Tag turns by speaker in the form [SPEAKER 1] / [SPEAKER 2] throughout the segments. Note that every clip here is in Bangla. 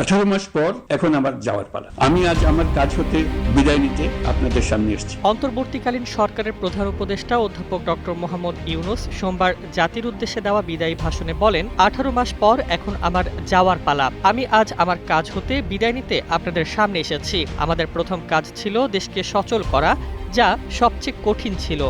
[SPEAKER 1] আঠারো মাস পর এখন আমার যাওয়ার পালা। আমি আজ আমার কাজ হতে বিদায় নিতে আপনাদের সামনে এসেছি।
[SPEAKER 2] অন্তর্বর্তীকালীন সরকারের প্রধান উপদেষ্টা অধ্যাপক ডক্টর মোহাম্মদ ইউনুস সোমবার জাতির উদ্দেশ্যে দেওয়া বিদায়ী ভাষণে বলেন, আঠারো মাস পর এখন আমার যাওয়ার পালা। আমি আজ আমার কাজ হতে বিদায় নিতে আপনাদের সামনে এসেছি। আমাদের প্রথম কাজ ছিল দেশকে সচল করা, যা সবচেয়ে কঠিন ছিল।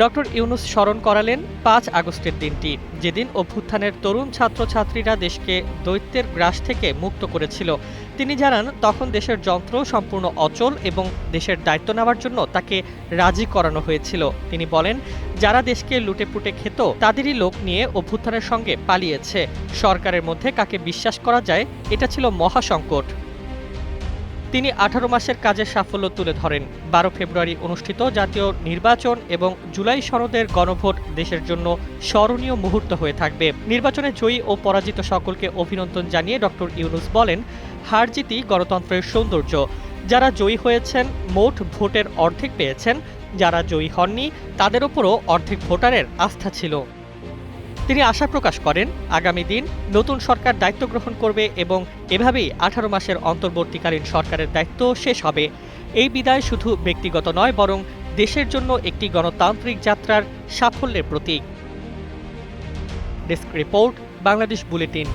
[SPEAKER 2] ডক্টর ইউনুস স্মরণ করালেন পাঁচ আগস্টের দিনটি, যেদিন অভ্যুত্থানের তরুণ ছাত্রছাত্রীরা দেশকে দৈত্যের গ্রাস থেকে মুক্ত করেছিল। তিনি জানান, তখন দেশের যন্ত্র সম্পূর্ণ অচল এবং দেশের দায়িত্ব নেওয়ার জন্য তাকে রাজি করানো হয়েছিল। তিনি বলেন, যারা দেশকে লুটেপুটে খেত, তাদেরই লোক নিয়ে অভ্যুত্থানের সঙ্গে পালিয়েছে। সরকারের মধ্যে কাকে বিশ্বাস করা যায়, এটা ছিল মহাসংকট। তিনি আঠারো মাসের কাজের সাফল্য তুলে ধরেন। বারো ফেব্রুয়ারি অনুষ্ঠিত জাতীয় নির্বাচন এবং জুলাই সনদের গণভোট দেশের জন্য স্মরণীয় মুহূর্ত হয়ে থাকবে। নির্বাচনে জয়ী ও পরাজিত সকলকে অভিনন্দন জানিয়ে ডক্টর ইউনুস বলেন, হার জিতই গণতন্ত্রের সৌন্দর্য। যারা জয়ী হয়েছেন, মোট ভোটের অর্ধেক পেয়েছেন। যারা জয়ী হননি, তাদের ওপরও অর্ধেক ভোটারের আস্থা ছিল। তিনি আশা প্রকাশ করেন, আগামী দিন নতুন সরকার দায়িত্ব গ্রহণ করবে এবং এভাবেই আঠারো মাসের অন্তর্বর্তীকালীন সরকারের দায়িত্ব শেষ হবে। এই বিদায় শুধু ব্যক্তিগত নয়, বরং দেশের জন্য একটি গণতান্ত্রিক যাত্রার সাফল্যের প্রতীক। Desk report, Bangladesh bulletin.